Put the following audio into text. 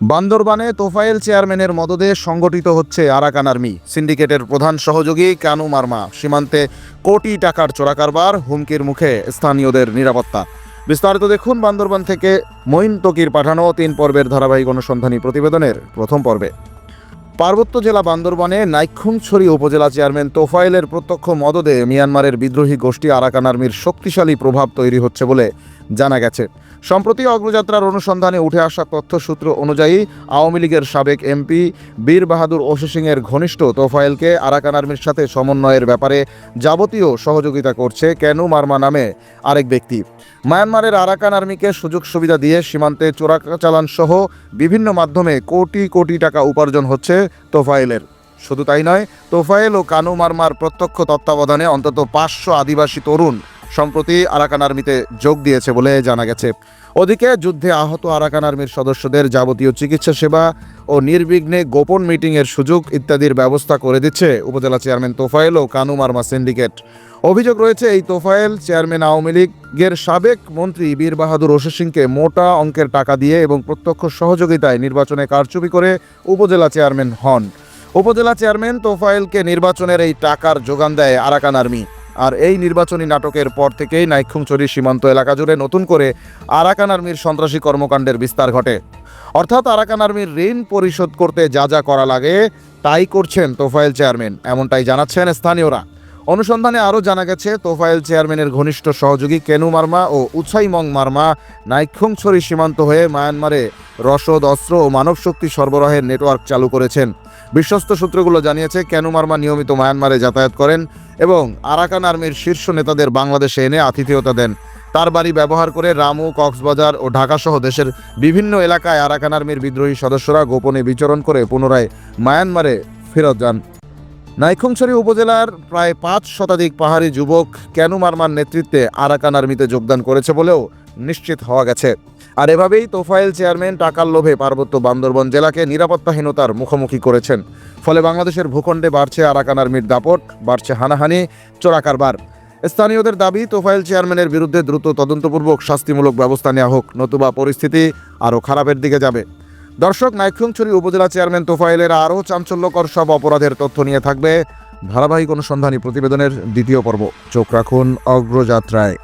বান্দরবানে তোফায়েল চেয়ারম্যানের মদদে সংগঠিত হচ্ছে আরাকান আর্মি। সিন্ডিকেটের প্রধান সহযোগী কানু মার্মা। সীমান্তে কোটি টাকার চোরাকারবার, হুমকির মুখে স্থানীয়দের নিরাপত্তা। বিস্তারিত দেখুন বান্দরবান থেকে মঈন তকির পাঠানো তিন পর্বের ধারাবাহিক অনুসন্ধানী প্রতিবেদনের প্রথম পর্বে। পার্বত্য জেলা বান্দরবানে নাইক্ষুংছড়ি উপজেলা চেয়ারম্যান তোফায়েলের প্রত্যক্ষ মদদে মিয়ানমারের বিদ্রোহী গোষ্ঠী আরাকান আর্মির শক্তিশালী প্রভাব তৈরি হচ্ছে বলে জানা গেছে। সম্প্রতি অগ্রযাত্রার অনুসন্ধানে উঠে আসা তথ্যসূত্র অনুযায়ী, আওয়ামী লীগের সাবেক এমপি বীর বাহাদুর ওসি সিংয়ের ঘনিষ্ঠ তোফায়েলকে আরাকান আর্মির সাথে সমন্বয়ের ব্যাপারে যাবতীয় সহযোগিতা করছে কেনু মার্মা নামে আরেক ব্যক্তি। মায়ানমারের আরাকান আর্মিকে সুযোগ সুবিধা দিয়ে সীমান্তে চোরাচালান সহ বিভিন্ন মাধ্যমে কোটি কোটি টাকা উপার্জন হচ্ছে তোফায়েলের। শুধু তাই নয়, তোফায়েল ও কানু মার্মার প্রত্যক্ষ তত্ত্বাবধানে অন্তত পাঁচশো আদিবাসী তরুণ সম্প্রতি আরাকান আর্মিতে যোগ দিয়েছে বলে জানা গেছে। ওদিকে যুদ্ধে আহত আরাকান আর্মির সদস্যদের যাবতীয় চিকিৎসা সেবা ও নির্বিঘ্নে গোপন মিটিংয়ের সুযোগ ইত্যাদির ব্যবস্থা করে দিচ্ছে উপজেলা চেয়ারম্যান তোফায়েল ও কানু মার্মা সিন্ডিকেট। অভিযোগ রয়েছে, এই তোফায়েল চেয়ারম্যান আওয়ামী লীগের সাবেক মন্ত্রী বীর বাহাদুর ওসি সিংকে মোটা অঙ্কের টাকা দিয়ে এবং প্রত্যক্ষ সহযোগিতায় নির্বাচনে কারচুপি করে উপজেলা চেয়ারম্যান হন। উপজেলা চেয়ারম্যান তোফায়েলকে নির্বাচনের এই টাকার যোগান দেয় আরাকান আর্মি। আর এই নির্বাচনী নাটকের পর থেকেই নাইক্ষুমচরি সীমান্ত এলাকা জুড়ে নতুন করে আরাকান আর্মির সন্ত্রাসী কর্মকাণ্ডের বিস্তার ঘটে। অর্থাৎ আরাকান আর্মির ঋণ পরিশোধ করতে যা যা করা লাগে, তাই করছেন তোফাইল চেয়ারম্যান, এমনটাই জানাচ্ছেন স্থানীয়রা। অনুসন্ধানে আরও জানা গেছে, তোফায়েল চেয়ারম্যানের ঘনিষ্ঠ সহযোগী কেনু মার্মা ও উছাইমং মার্মা নাইক্ষুংছড়ি সীমান্ত হয়ে মায়ানমারে রসদ, অস্ত্র ও মানবশক্তি সরবরাহের নেটওয়ার্ক চালু করেছেন। বিশ্বস্ত সূত্রগুলো জানিয়েছে, কেনু মার্মা নিয়মিত মায়ানমারে যাতায়াত করেন এবং আরাকান আর্মির শীর্ষ নেতাদের বাংলাদেশে এনে আতিথেয়তা দেন। তার বাড়ি ব্যবহার করে রামু, কক্সবাজার ও ঢাকাসহ দেশের বিভিন্ন এলাকায় আরাকান আর্মির বিদ্রোহী সদস্যরা গোপনে বিচরণ করে পুনরায় মায়ানমারে ফেরত যান। নাইখংছড়ি উপজেলার প্রায় পাঁচ শতাধিক পাহাড়ি যুবক কেনু মারমার নেতৃত্বে আরাকান আর্মিতে যোগদান করেছে বলেও নিশ্চিত হওয়া গেছে। আর এভাবেই তোফায়েল চেয়ারম্যান টাকার লোভে পার্বত্য বান্দরবন জেলাকে নিরাপত্তাহীনতার মুখোমুখি করেছেন। ফলে বাংলাদেশের ভূখণ্ডে বাড়ছে আরাকান আর্মির দাপট, বাড়ছে হানাহানি, চোরাকারবার। স্থানীয়দের দাবি, তোফায়েল চেয়ারম্যানের বিরুদ্ধে দ্রুত তদন্তপূর্বক শাস্তিমূলক ব্যবস্থা নেওয়া হোক, নতুবা পরিস্থিতি আরও খারাপের দিকে যাবে। দর্শক নাইক্ষংছড়ি উপজেলা চেয়ারম্যান তোফাইলের আরও চাঞ্চল্যকর সব অপরাধের তথ্য নিয়ে থাকবে ধারাবাহিক অনুসন্ধানী প্রতিবেদনের দ্বিতীয় পর্ব। চোখ রাখুন অগ্রযাত্রায়।